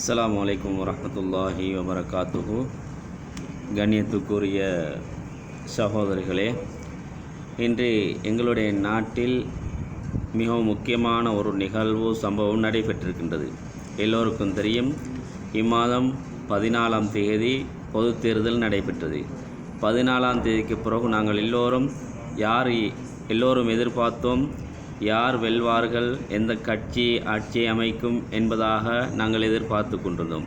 அஸ்லாம் வலைக்கம் வரமத்துல்லாஹி வபரகாத்துகு கண்ணியத்துக்குரிய சகோதரர்களே இன்று எங்களுடைய நாட்டில் மிகவும் முக்கியமான ஒரு நிகழ்வு சம்பவம் நடைபெற்றிருக்கின்றது. எல்லோருக்கும் தெரியும் இம்மாதம் பதினாலாம் தேதி பொது தேர்தல் நடைபெற்றது. பதினாலாம் தேதிக்கு பிறகு நாங்கள் எல்லோரும் யார் எல்லோரும் எதிர்பார்த்தோம் யார் வெல்வார்கள் எந்த கட்சி ஆட்சி அமைக்கும் என்பதாக நாங்கள் எதிர்பார்த்து கொண்டிருந்தோம்.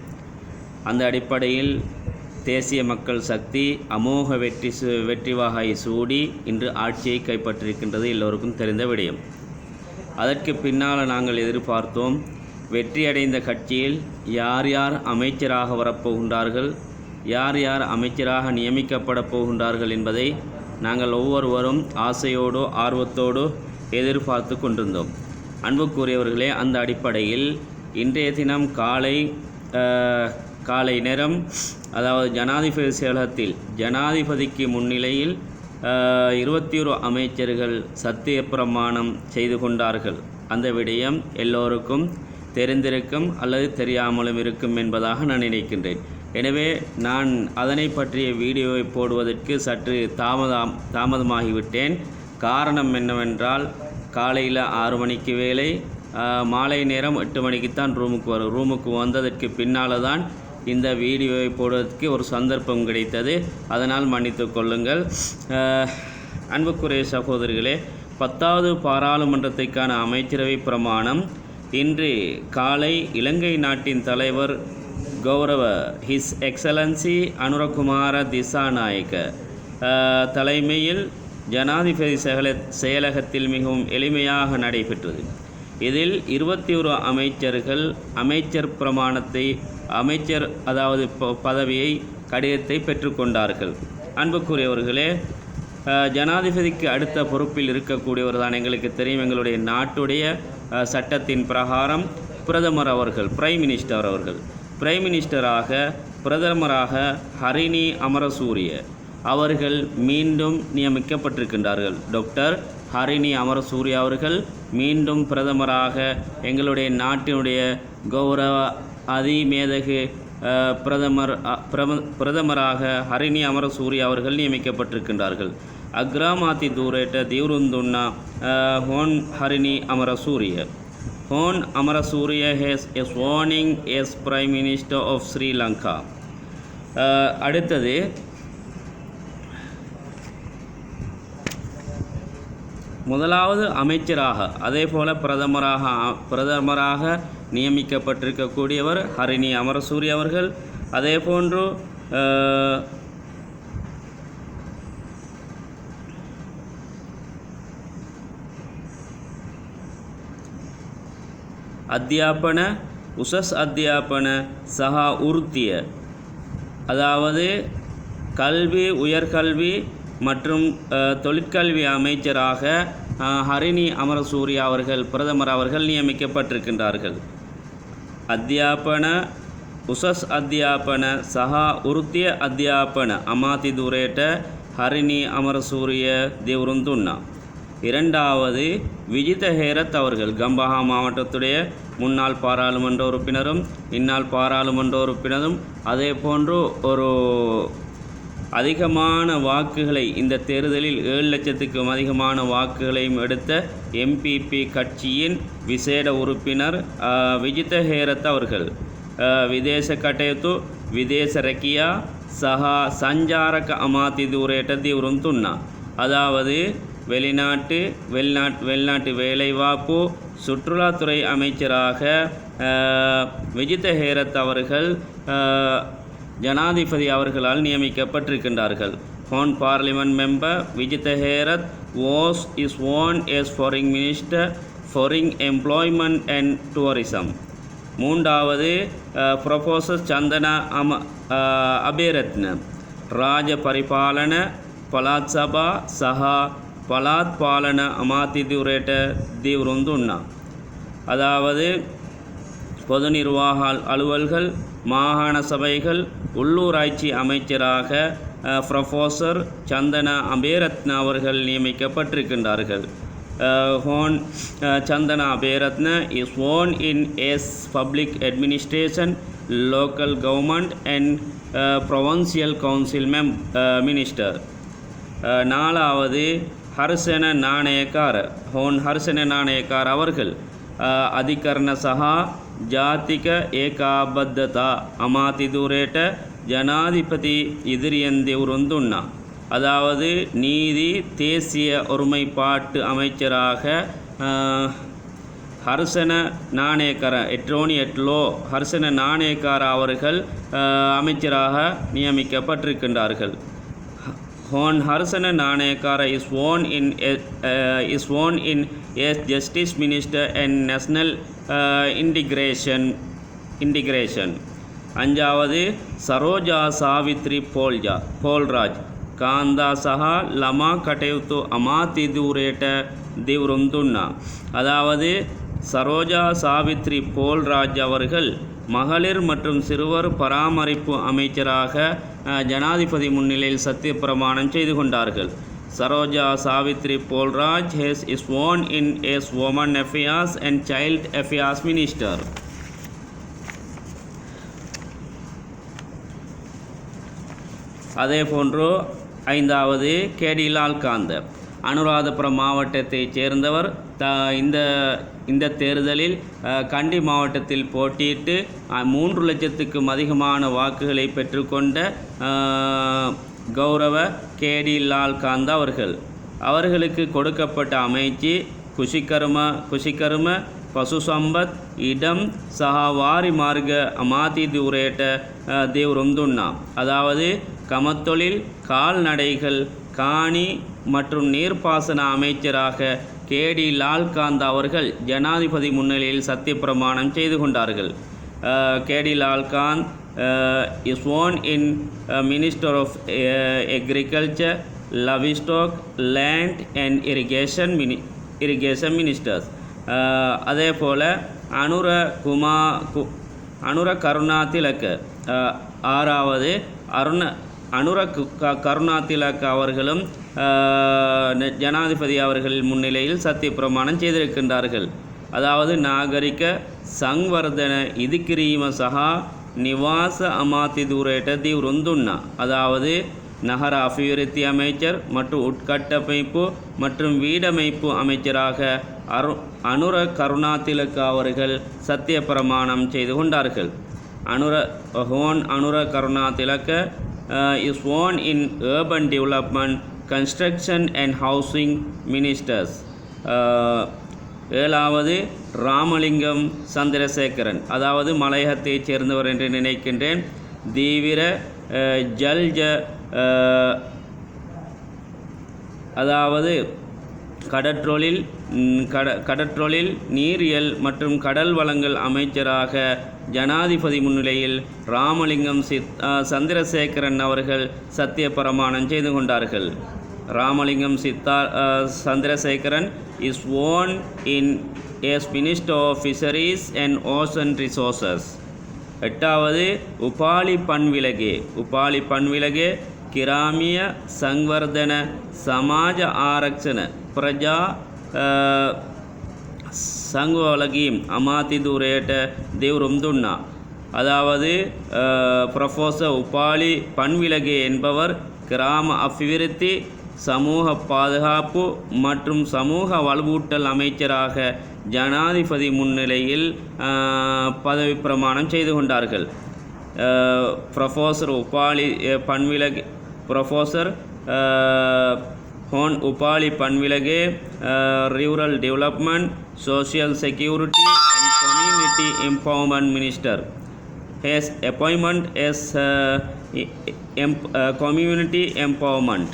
அந்த அடிப்படையில் தேசிய மக்கள் சக்தி அமோக வெற்றி சு வெற்றிவாகை சூடி இன்று ஆட்சியை கைப்பற்றிருக்கின்றது எல்லோருக்கும் தெரிந்த விடயம். அதற்கு பின்னால் நாங்கள் எதிர்பார்த்தோம் வெற்றியடைந்த கட்சியில் யார் யார் அமைச்சராக வரப்போகின்றார்கள் யார் யார் அமைச்சராக நியமிக்கப்பட போகின்றார்கள் என்பதை நாங்கள் ஒவ்வொருவரும் ஆசையோடு ஆர்வத்தோடு எதிர்பார்த்து கொண்டிருந்தோம். அன்புக்குரியவர்களே அந்த அடிப்படையில் இன்றைய தினம் காலை காலை நேரம் அதாவது ஜனாதிபதி செயலகத்தில் ஜனாதிபதிக்கு முன்னிலையில் இருபத்தி ஒரு அமைச்சர்கள் சத்திய பிரமாணம் செய்து கொண்டார்கள். அந்த விடயம் எல்லோருக்கும் தெரிந்திருக்கும் அல்லது தெரியாமலும் இருக்கும் என்பதாக நான் நினைக்கின்றேன். எனவே நான் அதனை பற்றிய வீடியோவை போடுவதற்கு சற்று தாமதம் தாமதமாகிவிட்டேன். காரணம் என்னவென்றால் காலையில் ஆறு மணிக்கு வேலை மாலை நேரம் எட்டு மணிக்கு தான் ரூமுக்கு வரும். ரூமுக்கு வந்ததற்கு பின்னால் தான் இந்த வீடியோவை போடுவதற்கு ஒரு சந்தர்ப்பம் கிடைத்தது. அதனால் மன்னித்து கொள்ளுங்கள். அன்புக்குரிய சகோதரிகளே பத்தாவது பாராளுமன்றத்திற்கான அமைச்சரவை பிரமாணம் இன்று காலை இலங்கை நாட்டின் தலைவர் கௌரவ ஹிஸ் எக்ஸலன்சி அனுரகுமார திசாநாயக்க தலைமையில் ஜனாதிபதி செயல செயலகத்தில் மிகவும் எளிமையாக நடைபெற்றது. இதில் இருபத்தி ஒரு அமைச்சர்கள் அமைச்சர் பிரமாணத்தை அமைச்சர் அதாவது ப- பதவியை கடிதத்தை பெற்றுக்கொண்டார்கள். அன்புக்குரியவர்களே ஜனாதிபதிக்கு அடுத்த பொறுப்பில் இருக்கக்கூடியவர் தான் எங்களுக்கு தெரியும். எங்களுடைய நாட்டுடைய சட்டத்தின் பிரகாரம் பிரதமர் அவர்கள் பிரைம் மினிஸ்டர் அவர்கள். பிரைம் மினிஸ்டராக பிரதமராக ஹரிணி அமரசூரிய. அவர்கள் மீண்டும் நியமிக்கப்பட்டிருக்கின்றார்கள். டாக்டர் ஹரிணி அமரசூரி அவர்கள் மீண்டும் பிரதமராக எங்களுடைய நாட்டினுடைய கௌரவ அதிமேதகு பிரதமர் பிரம- பிரதமராக ஹரிணி அமரசூரி அவர்கள் நியமிக்கப்பட்டிருக்கின்றார்கள். அக்ராமாத்தி தூரேட்ட தீவ்ருந்துண்ணா Hon Harini Amarasuriya. Hon Amarasuriya has as warning as prime minister of Sri Lanka அடுத்தது முதலாவது அமைச்சராக அதே போல பிரதமராக பிரதமராக நியமிக்கப்பட்டிருக்கக்கூடியவர் ஹரிணி அமரசூரி அவர்கள். அதே போன்று அத்தியாபன உசஸ் அத்தியாபன சகா உருத்திய அதாவது கல்வி உயர்கல்வி மற்றும் தொழிற்கல்வி அமைச்சராக ஹரிணி அமரசூரி அவர்கள் பிரதமர் அவர்கள் நியமிக்கப்பட்டிருக்கின்றார்கள். அத்தியாபன உசஸ் அத்தியாபன சஹா உருத்திய அத்தியாபன அமாதி துரேட்ட ஹரிணி அமரசூரிய தேவருந்துண்ணா. இரண்டாவது விஜித ஹேரத் அவர்கள் கம்பஹா மாவட்டத்துடைய முன்னாள் பாராளுமன்ற உறுப்பினரும் இந்நாள் பாராளுமன்ற உறுப்பினரும் அதே போன்று ஒரு அதிகமான வாக்குகளை இந்த தேர்தலில் ஏழு லட்சத்துக்கும் அதிகமான வாக்குகளையும் எடுத்த எம்பிபி கட்சியின் விசேட உறுப்பினர் விஜித ஹேரத் அவர்கள். விதேச கட்டயத்து விதேச ரக்கியா சஹா சஞ்சாரக அமாத்தி தூரேட்ட தீவிரந்துண்ணா அதாவது வெளிநாட்டு வெளிநாட்டு வெளிநாட்டு வேலைவாய்ப்பு சுற்றுலாத்துறை அமைச்சராக விஜித ஹேரத் அவர்கள் ஜனாதிபதி அவர்களால் நியமிக்கப்பட்டிருக்கின்றார்கள். Hon parliament member Vijitha Herath was is own as foreign minister foreign employment and tourism மூன்றாவது ப்ரொஃபோசர் சந்தன அம அபேரத்ன. ராஜ பரிபாலன பலாத் சபா சஹா பலாத் பாலன அமாத்தி திவுரேட்ட தீவிரந்துண்ணா. அதாவது பொது நிர்வாக அலுவல்கள் மாகாண சபைகள் உள்ளூராட்சி அமைச்சராக ப்ரொஃபோசர் சந்தன அபேரத்ன அவர்கள் நியமிக்கப்பட்டிருக்கின்றார்கள் ஹோன் Chandana Abeyratne is own in as public administration local government and provincial council mem minister நாலாவது ஹர்சன நாணயக்கார் ஹோன் ஹர்சன நாணயக்கார் அவர்கள் அதிகரண சஹா ஜாத்திக ஏகாபத்ததா அமாதிதுரேட்ட ஜனாதிபதி எதிரியந்திவுருந்துண்ணா அதாவது நீதி தேசிய ஒருமைப்பாட்டு அமைச்சராக ஹர்சன நாணேக்கர எட்ரோனி எட்லோ ஹர்சன நாணயக்கார அவர்கள் அமைச்சராக நியமிக்கப்பட்டிருக்கின்றார்கள் ஹோன் ஹர்சன நாணேக்கார இஸ் ஓன் இன் இஸ் ஓன் in as Justice Minister and National uh, Integration அஞ்சாவது சரோஜா சாவித்ரி போல்ஜா போல்ராஜ். காந்தா சஹா லமா கட்டயுத்து அமாத்தி தூரேட்ட திவ்ருந்துண்ணா. அதாவது சரோஜா சாவித்ரி போல்ராஜ் அவர்கள் மகளிர் மற்றும் சிறுவர் பராமரிப்பு அமைச்சராக ஜனாதிபதி முன்னிலையில் சத்திய பிரமாணம் செய்து கொண்டார்கள். Saroja Savithri Paulraj has is own in as women affairs and child affairs minister அதே போன்று ஐந்தாவது கேடிலால் காந்த அனுராதபுரம் மாவட்டத்தைச் சேர்ந்தவர். த இந்த இந்த தேர்தலில் கண்டி மாவட்டத்தில் போட்டியிட்டு மூன்று லட்சத்துக்கும் அதிகமான வாக்குகளை பெற்றுக்கொண்ட கௌரவ கேடி லால் அவர்கள். அவர்களுக்கு கொடுக்கப்பட்ட அமைச்சு குஷிகர்ம குஷிகர்ம பசுசம்பத் இடம் சஹாவாரி மார்க அமாதி தூரேட்ட தேவ்ருந்துண்ணா. அதாவது கமத்தொழில் கால்நடைகள் காணி மற்றும் நீர்ப்பாசன அமைச்சராக கேடி லால்காந்த் அவர்கள் ஜனாதிபதி முன்னிலையில் சத்திய பிரமாணம் செய்து கொண்டார்கள். KD Lalkantha is own in minister of agriculture livestock land and irrigation mini irrigation ministers அதே போல் அனுர குமா கு அனுர கருணா uh, ஆறாவது அருண அனுர கு- க- கருணா திலக் அவர்களும் uh, ஜனாதிபதி அவர்கள் முன்னிலையில் சத்திய பிரமாணம் செய்திருக்கின்றார்கள். அதாவது நாகரிக சங்வர்தன இதுக்கிரீம சகா நிவாச அமாத்தி தூரேட்ட தீவிருந்துண்ணா அதாவது நகர அபிவிருத்தி அமைச்சர் மற்றும் உட்கட்டமைப்பு மற்றும் வீடமைப்பு அமைச்சராக அரு அனுர கருணாதிலக அவர்கள் சத்திய பிரமாணம் செய்து கொண்டார்கள். Anura ஹோன் Anura Karunathilaka is own in urban development construction and housing ministers. ஏழாவது ராமலிங்கம் சந்திரசேகரன். அதாவது மலையகத்தைச் சேர்ந்தவர் என்று நினைக்கின்றேன். தீவிர ஜல்ஜ அதாவது கடற்றொழில் கட கடற்றொழில் நீரியல் மற்றும் கடல் வளங்கள் அமைச்சராக ஜனாதிபதி முன்னிலையில் ராமலிங்கம் சித் சந்திரசேகரன் அவர்கள் சத்திய பிரமாணம் செய்து கொண்டார்கள். ராமலிங்கம் சித்தா Chandrasekaran is own in as minister of fisheries and ocean resources எட்டாவது உபாலி பண்விலகே உபாலி பண்விலகே கிராமிய சங்வர்தன சமாஜ ஆரக்ஷண பிரஜா அஹ், சங்கோலகீம் அமாதி தூரேட்ட தேவ்ருந்துண்ணா அதாவது ப்ரொஃபோசர் உபாலி பண்விலகே என்பவர் கிராம அபிவிருத்தி சமூக பாதுகாப்பு மற்றும் சமூக வலுவூட்டல் அமைச்சராக ஜனாதிபதி முன்னிலையில் பதவி பிரமாணம் செய்து கொண்டார்கள். Professor Upali uh, professor Hon Upali Pannilage rural development social security and community empowerment minister has appointment as uh, community em- uh, community empowerment.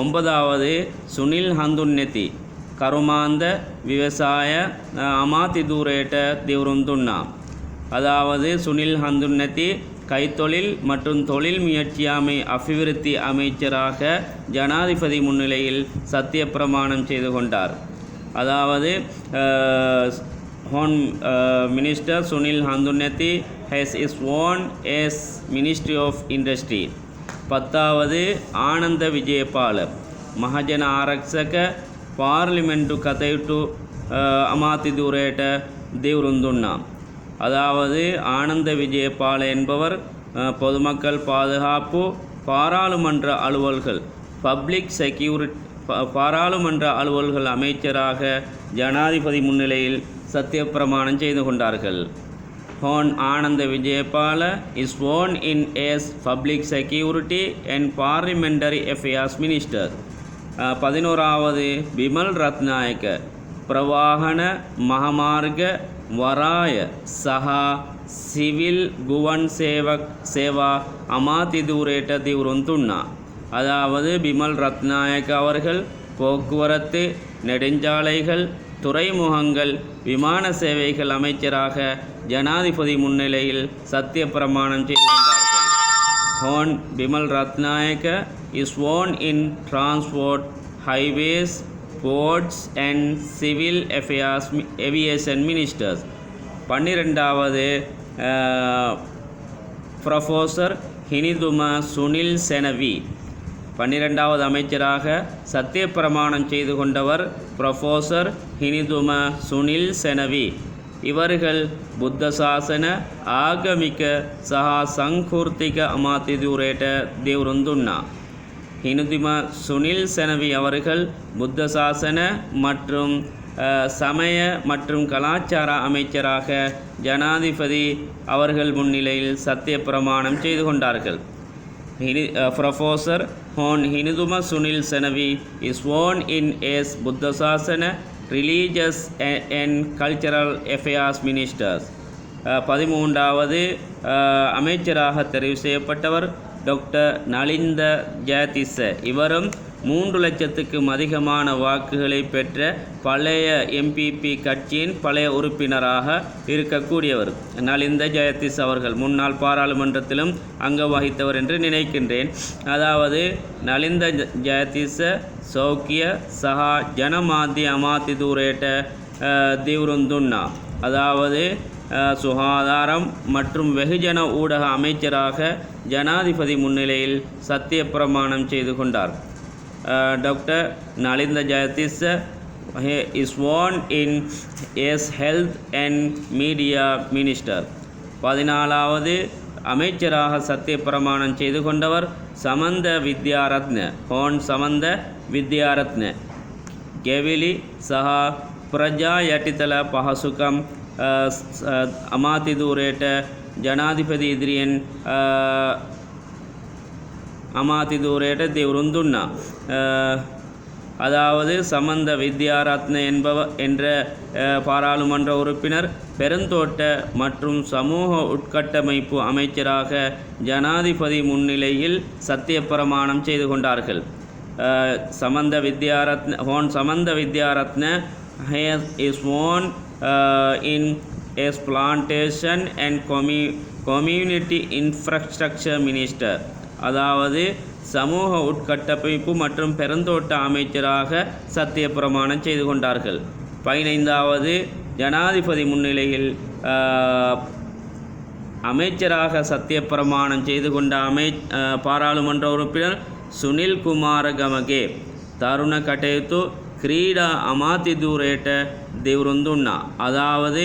ஒன்பதாவது சுனில் ஹந்துன்னெத்தி கருமாந்த விவசாய அமாதிதூரேட்ட அமாத்தி தூரேட்ட அதாவது சுனில் ஹந்துன்னெத்தி கைத்தொழில் மற்றும் தொழில் முயற்சியாமை அபிவிருத்தி அமைச்சராக ஜனாதிபதி முன்னிலையில் சத்திய பிரமாணம் செய்து கொண்டார். அதாவது Hon minister Sunil Handunnetti has is own as ministry of industry. பத்தாவது ஆனந்த విజయపాల్ మహజన ఆరక్షక பார்லிமெண்ட்டு கதைட்டு அமாத்தி தூரேட்ட தீவிருந்துண்ணா. அதாவது ஆனந்த விஜயபால் என்பவர் பொதுமக்கள் பாதுகாப்பு பாராளுமன்ற அலுவல்கள் பப்ளிக் செக்யூரிட் பாராளுமன்ற அலுவல்கள் அமைச்சராக ஜனாதிபதி முன்னிலையில் சத்தியப்பிரமாணம் செய்து கொண்டார்கள். Hon Ananda Vijayapala is sworn in as Public Security and Parliamentary Affairs Minister. பதினோராவது பிமல் ரத்நாயக்க பிரவாகன மகமார்க வராய சஹா சிவில் குவன் சேவக் சேவா அமாதிதூரேட்ட தீவிரந்துண்ணா அதாவது பிமல் ரத்நாயக் அவர்கள் போக்குவரத்து நெடுஞ்சாலைகள் துறைமுகங்கள் விமான சேவைகள் அமைச்சராக ஜனாதிபதி முன்னிலையில் சத்திய பிரமாணம் செய்து கொண்டார்கள். ஹோன் Bimal Rathnayake is own in transport highways ports and civil affairs aviation ministers பன்னிரெண்டாவது ப்ரொஃபோசர் ஹினிதும சுனில் செனவி. பன்னிரெண்டாவது அமைச்சராக சத்தியப்பிரமாணம் செய்து கொண்டவர் ப்ரொஃபோசர் ஹினிதும சுனில் செனவி. இவர்கள் புத்த சாசன ஆகமிக்க சஹா சங்கூர்த்திக அமாத்திதுரேட்ட தேவருந்துண்ணா. ஹினுதிம சுனில் செனவி அவர்கள் புத்த சாசன மற்றும் சமய மற்றும் கலாச்சார அமைச்சராக ஜனாதிபதி அவர்கள் முன்னிலையில் சத்திய பிரமாணம் செய்து கொண்டார்கள். Hini professor Hon Hiniduma Sunil Senevi is own in as Buddha Sasana religious and cultural affairs ministers பதிமூன்றாவது அமைச்சராக தெரிவு செய்யப்பட்டவர் டாக்டர் நலிந்த ஜெயதிச இவரும் மூன்று லட்சத்துக்கும் அதிகமான வாக்குகளை பெற்ற பழைய எம்பிபி கட்சியின் பழைய உறுப்பினராக இருக்கக்கூடியவர். நலிந்த ஜெயதீஷ் அவர்கள் முன்னாள் பாராளுமன்றத்திலும் அங்க வகித்தவர் என்று நினைக்கின்றேன். அதாவது நலிந்த ஜெயதீஷ சௌக்கிய சஹா ஜனமாதி அமாதி தூரேட்ட தீவிருந்துண்ணா. அதாவது சுகாதாரம் மற்றும் வெகுஜன ஊடக அமைச்சராக ஜனாதிபதி முன்னிலையில் சத்திய பிரமாணம் செய்து கொண்டார். Dr. Nalinda Jayatisha he sworn in as health and media minister பதினாலாவது அமைச்சராக சத்திய பிரமாணம் செய்து கொண்டவர் சமந்த வித்யாரத்ன ஹோன் சமந்த வித்யாரத்ன கெவிலி சஹா பிரஜாயட்டித்தல பகசுகம் அமாதிதூரேட்ட ஜனாதிபதி எதிரியன் அமாதிதூரேட்ட தேவரும் துண்ணா அதாவது சமந்த வித்யாரத்ன என்பவ என்ற பாராளுமன்ற உறுப்பினர் பெருந்தோட்ட மற்றும் சமூக உட்கட்டமைப்பு அமைச்சராக ஜனாதிபதி முன்னிலையில் சத்தியப்பிரமாணம் செய்து கொண்டார்கள். Samantha Vidyaratna Hon Samantha Vidyaratna has is own in as plantation and com commu- community infrastructure minister. அதாவது சமூக உட்கட்டமைப்பு மற்றும் பெருந்தோட்ட அமைச்சராக சத்திய பிரமாணம் செய்து கொண்டார்கள். பதினைந்தாவது ஜனாதிபதி முன்னிலையில் அமைச்சராக சத்திய பிரமாணம் செய்து கொண்ட அமை பாராளுமன்ற உறுப்பினர் சுனில் குமார கமகே தருண கட்டயத்து கிரீடா அமாதிதூரேட்ட தேவருந்துண்ணா. அதாவது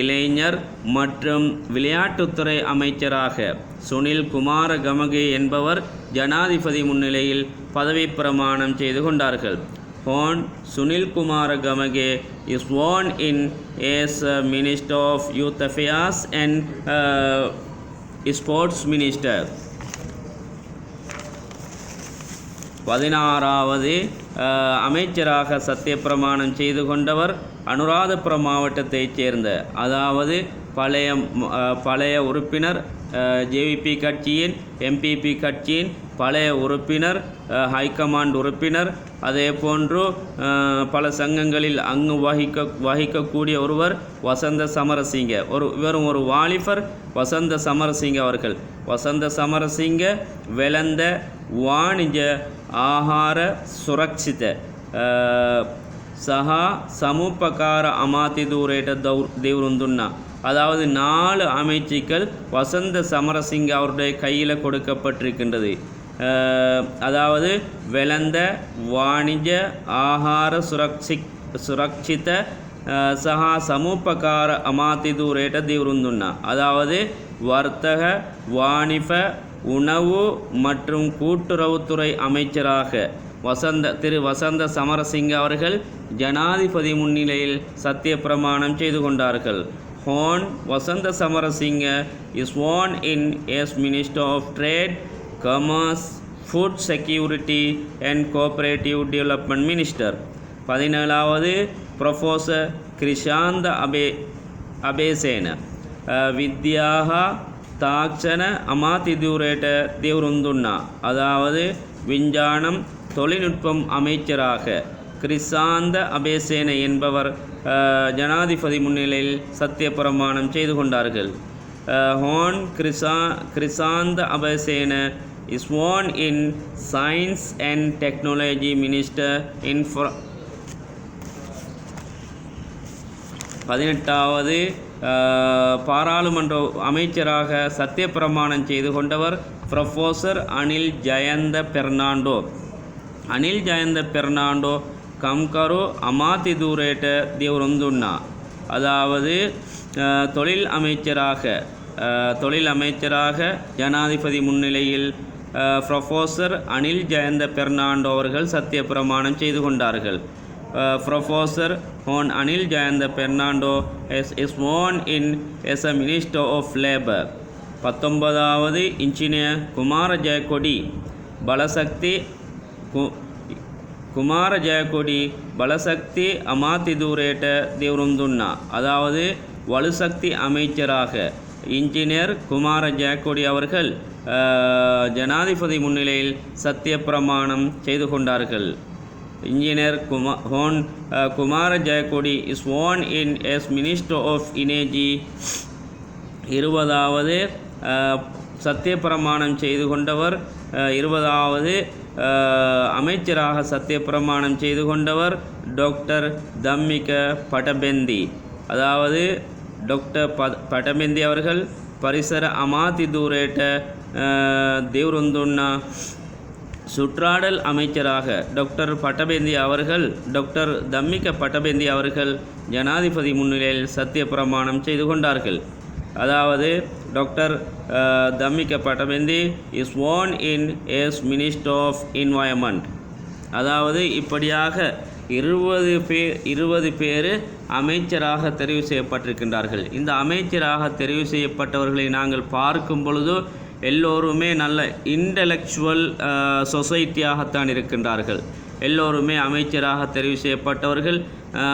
இளைஞர் மற்றும் விளையாட்டுத்துறை அமைச்சராக சுனில் குமார கமகே என்பவர் ஜனாதிபதி முன்னிலையில் பதவி பிரமாணம் செய்து கொண்டார்கள். ஹோன் Sunil Kumara Gamage is own in as minister of youth affairs and sports minister பதினாறாவது அஹ், அமைச்சராக சத்தியப்பிரமாணம் செய்து கொண்டவர் அனுராதபுரம் மாவட்டத்தைச் சேர்ந்த அதாவது பழைய uh, பழைய உறுப்பினர் ஜேவிபி கட்சியின் எம்பிபி கட்சியின் பழைய உறுப்பினர் அஹ், ஹைகமாண்ட் உறுப்பினர் அதே போன்று அஹ், பல சங்கங்களில் அங்கு வகிக்க வகிக்கக்கூடிய ஒருவர் வசந்த சமரசிங்க ஒரு இவரும் ஒரு வாலிபர் வசந்த சமரசிங்க அவர்கள் வசந்த சமரசிங்க வெளந்த ವಾಣಿಜ್ಯ ಆಹಾರ ಸುರಕ್ಷಿತ சஹா சமுப்பகார அமாத்தி தூரேட்ட தௌர் தேவருந்துன்னா அதாவது நாலு அமைச்சுக்கள் வசந்த சமரசிங்க அவருடைய கையில் கொடுக்கப்பட்டிருக்கின்றது. அதாவது வெலந்த வாணிஜ ஆகார சுரக்ஷி சுரக்ஷித சகா சஹா சமூபகார அமாத்திதூரேட்ட தீவிருந்துண்ணா அதாவது வர்த்தக வாணிப உணவு மற்றும் கூட்டுறவுத்துறை அமைச்சராக வசந்த திரு வசந்த சமரசிங்க அவர்கள் ஜனாதிபதி முன்னிலையில் சத்திய பிரமாணம் செய்து கொண்டார்கள். Hon Vasantha Samarasinghe is one in as minister of trade commerce food security and cooperative development minister பதினேழாவது ப்ரொஃபோசர் கிருஷாந்த அபே அபேசேன அஹ், வித்யாக தாக்ஷன அமாதிதூரேட்ட தேவருந்துண்ணா. அதாவது விஞ்ஞானம் தொழில்நுட்பம் அமைச்சராக. கிறிசாந்த அபேசேன என்பவர் ஜனாதிபதி முன்னிலையில் சத்திய பிரமாணம் செய்து கொண்டார்கள். Hon Krisha Krishantha Abeysena is in science and technology minister infra பதினெட்டாவது பாராளுமன்ற அமைச்சராக சத்தியப்பிரமாணம் செய்து கொண்டவர் ப்ரொஃபோசர் அனில் ஜெயந்த பெர்னாண்டோ. அனில் ஜெயந்த பெர்னாண்டோ கம்கரு அமாத்தி தூரேட்ட தேவருந்துண்ணா அதாவது தொழில் அமைச்சராக தொழில் அமைச்சராக ஜனாதிபதி முன்னிலையில் ப்ரொஃபோசர் அனில் ஜெயந்த பெர்னாண்டோ அவர்கள் சத்தியப்பிரமாணம் செய்து கொண்டார்கள். Professor Hon Anil Jayantha Fernando as is Mon in as a minister of labour பத்தொன்பதாவது இன்ஜினியர் குமார ஜெயக்கொடி பலசக்தி கு- குமார ஜெயக்கொடி பலசக்தி அமாத்திதூரேட்ட தேவருந்துண்ணா. அதாவது வலுசக்தி அமைச்சராக இன்ஜினியர் குமார ஜெயக்கொடி அவர்கள் ஜனாதிபதி முன்னிலையில் சத்தியப்பிரமாணம் செய்து கொண்டார்கள். Engineer Kuma Hon Kumara Jayakody is own in as minister of energy இருபதாவது சத்திய சத்தியப்பிரமாணம் செய்து கொண்டவர் இருபதாவது அமைச்சராக சத்தியப்பிரமாணம் செய்து கொண்டவர் டாக்டர் தம்மிக பட்டபெந்தி. அதாவது டாக்டர் ப பட்டபெந்தி அவர்கள் பரிசர அமாதி தூரேட்ட தேவருந்துண்ணா சுற்றாடல் அமைச்சராக டாக்டர் பட்டபேந்தி அவர்கள் டாக்டர் தம்மிக்க பட்டபேந்தி அவர்கள் ஜனாதிபதி முன்னிலையில் சத்திய பிரமாணம் செய்து கொண்டார்கள். அதாவது doctor uh, Dhammika is one in as minister of environment அதாவது இப்படியாக இருபது பேர் இருபது பேர் அமைச்சராக தெரிவு செய்யப்பட்டிருக்கின்றார்கள். இந்த அமைச்சராக தெரிவு செய்யப்பட்டவர்களை நாங்கள் பார்க்கும் பொழுது எல்லோருமே நல்ல இன்டலெக்சுவல் சொசைட்டியாகத்தான் uh, இருக்கின்றார்கள். எல்லோருமே அமைச்சராக தெரிவு செய்யப்பட்டவர்கள்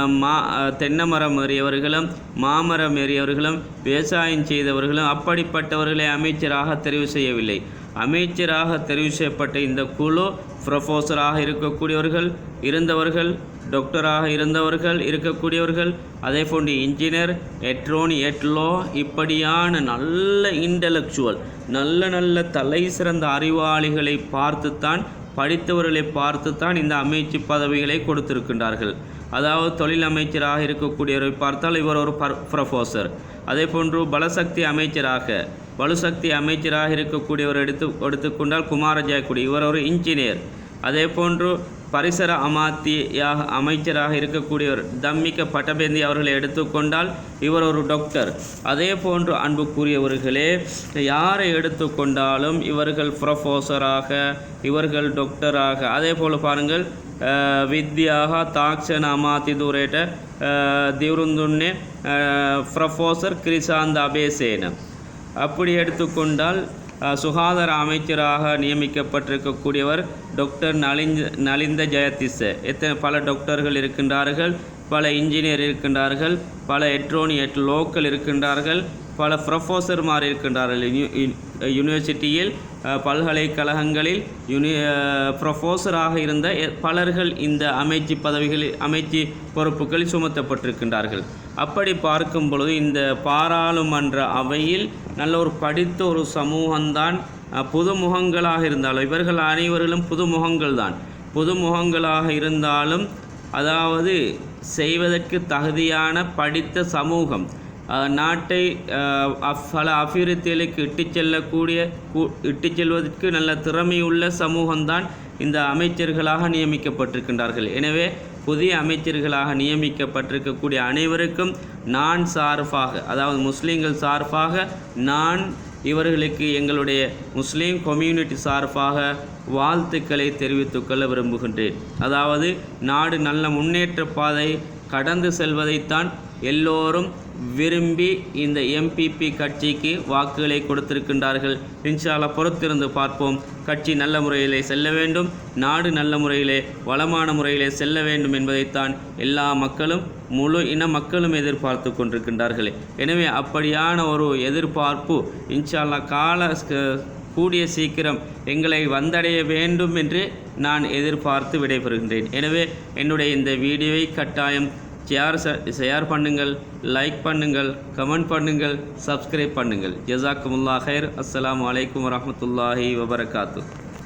மா தென்னமரம் தென்னைமரம் ஏறியவர்களும் மாமரம் ஏறியவர்களும் விவசாயம் செய்தவர்களும் அப்படிப்பட்டவர்களை அமைச்சராக தெரிவு செய்யவில்லை. அமைச்சராக தெரிவு செய்யப்பட்ட இந்த குழு ப்ரொஃபஸராக இருக்கக்கூடியவர்கள் இருந்தவர்கள் டாக்டராக இருந்தவர்கள் இருக்கக்கூடியவர்கள் அதே போன்று இன்ஜினியர் எட்ரோன் எட்லோ இப்படியான நல்ல இன்டலெக்சுவல் நல்ல நல்ல தலை சிறந்த அறிவாளிகளை பார்த்துத்தான் படித்தவர்களை பார்த்துத்தான் இந்த அமைச்சு பதவிகளை கொடுத்திருக்கின்றார்கள். அதாவது தொழில் அமைச்சராக இருக்கக்கூடியவரை பார்த்தால் இவர் ஒரு ப்ரொஃபோசர் அதே போன்று பலசக்தி அமைச்சராக வலுசக்தி அமைச்சராக இருக்கக்கூடியவர் எடுத்து எடுத்துக்கொண்டால் குமார ஜெயக்குடி இவர் ஒரு இன்ஜினியர் அதே போன்று பரிசர அமாத்தியாக அமைச்சராக இருக்கக்கூடியவர் தம்மிக்க பட்டபேந்தி அவர்களை எடுத்துக்கொண்டால் இவர் ஒரு டாக்டர் அதே போன்று அன்புக்குரியவர்களே யாரை எடுத்துக்கொண்டாலும் இவர்கள் ப்ரொஃபோசராக இவர்கள் டாக்டராக அதே போல் பாருங்கள் அஹ், வித்யாக தாக்ஷன அமாத்தி தூரேட்ட திவருந்துண்ணே ப்ரொஃபஸர் அபேசேன. அப்படி எடுத்துக்கொண்டால் சுகாதார அமைச்சராக நியமிக்கப்பட்டிருக்கக்கூடியவர் டாக்டர் நலிந்த நலிந்த ஜெயதிச. எத்தனை பல டாக்டர்கள் இருக்கின்றார்கள் பல இன்ஜினியர் இருக்கின்றார்கள் பல எட்ரோனியட் லோக்கல் இருக்கின்றார்கள் பல ப்ரொஃபஸர்மார் இருக்கின்றார்கள். யூனிவர்சிட்டியில் பல்கலைக்கழகங்களில் யூனி அஹ், ப்ரொஃபஸராக இருந்த எ- பலர்கள் இந்த அமைச்சு பதவிகளில் அமைச்சு பொறுப்புகளில் சுமத்தப்பட்டிருக்கின்றார்கள். அப்படி பார்க்கும் பொழுது இந்த பாராளுமன்ற அவையில் நல்ல ஒரு படித்த ஒரு சமூகம்தான் புது புதுமுகங்களாக இருந்தாலும் இவர்கள் அனைவர்களும் புதுமுகங்கள் தான் புது முகங்களாக இருந்தாலும் அதாவது செய்வதற்கு தகுதியான படித்த சமூகம் நாட்டை அப்- பல அபிவிருத்திகளுக்கு இட்டு செல்லக்கூடிய கூ- செல்வதற்கு நல்ல திறமையுள்ள சமூகம்தான் இந்த அமைச்சர்களாக நியமிக்கப்பட்டிருக்கின்றார்கள். எனவே புதிய அமைச்சர்களாக நியமிக்கப்பட்டிருக்கக்கூடிய அனைவருக்கும் நான் சார்பாக அதாவது முஸ்லீம்கள் சார்பாக நான் இவர்களுக்கு எங்களுடைய முஸ்லீம் கம்யூனிட்டி சார்பாக வாழ்த்துக்களை தெரிவித்துக்கொள்ள விரும்புகின்றேன். அதாவது நாடு நல்ல முன்னேற்ற பாதை கடந்து செல்வதைத்தான் எல்லோரும் விரும்பி இந்த எம்பிபி கட்சிக்கு வாக்குகளை கொடுத்திருக்கின்றார்கள். இன்ஷால பொறுத்திருந்து பார்ப்போம். கட்சி நல்ல முறையிலே செல்ல வேண்டும். நாடு நல்ல முறையிலே வளமான முறையிலே செல்ல வேண்டும் என்பதைத்தான் எல்லா மக்களும் முழு இன மக்களும் எதிர்பார்த்து கொண்டிருக்கின்றார்கள். எனவே அப்படியான ஒரு எதிர்பார்ப்பு இன்ஷால்லா கால கூடிய சீக்கிரம் எங்களை வந்தடைய வேண்டும் என்று நான் எதிர்பார்த்து விடைபெறுகின்றேன். எனவே என்னுடைய இந்த வீடியோவை கட்டாயம் ஷேர் ஷேர் பண்ணுங்கள் லைக் பண்ணுங்கள் கமெண்ட் பண்ணுங்கள் சப்ஸ்கிரைப் பண்ணுங்கள் ஜசாக்குமுல்லா ஹைர் அஸ்ஸலாமு அலைக்கும் வரஹ்மத்துல்லாஹி வபரகாத்து